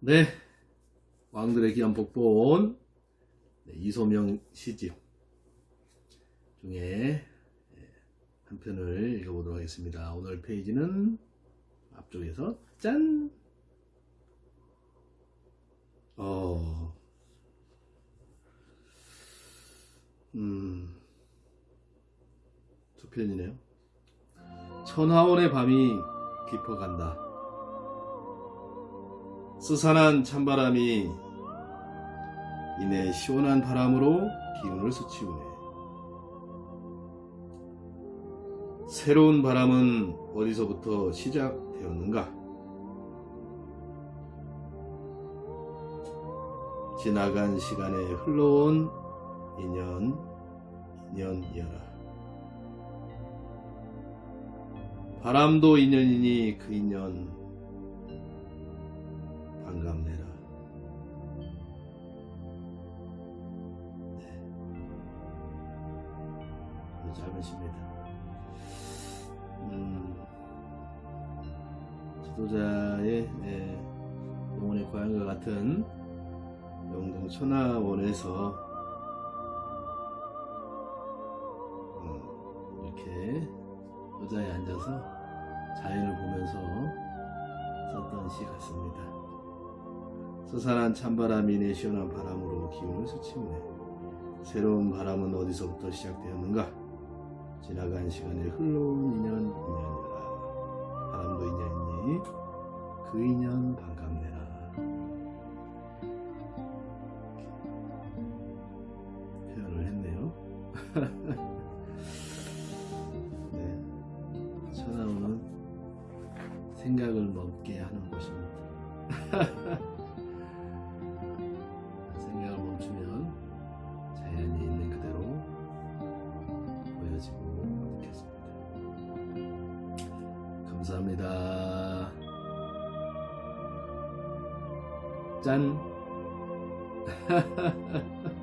네. 왕들의 귀한 복본 네, 이소명 시집 중에 예, 한 편을 읽어보도록 하겠습니다. 오늘 페이지는 앞쪽에서 짠! 어, 음, 두 편이네요. 천하원의 밤이 깊어간다. 스산한 찬바람이 이내 시원한 바람으로 기운을 스치우네. 새로운 바람은 어디서부터 시작되었는가? 지나간 시간에 흘러온 인연, 인연이여라. 바람도 인연이니 그 인연 짧은 시입니다. 음, 지도자의 예, 영혼의 고향과 같은 영동 천하원에서 음, 이렇게 의자에 앉아서 자연을 보면서 썼던 시 같습니다. 스산한 찬바람이 내 시원한 바람으로 기운을 스치네. 새로운 바람은 어디서부터 시작되었는가? 지나간 시간에 흘러온 인연 인연이라. 바람도 인연이니 그 인연 반갑네라. 표현을 했네요. 네. 천하우는 생각을 멈게 하는 곳입니다. 감사합니다. 짠!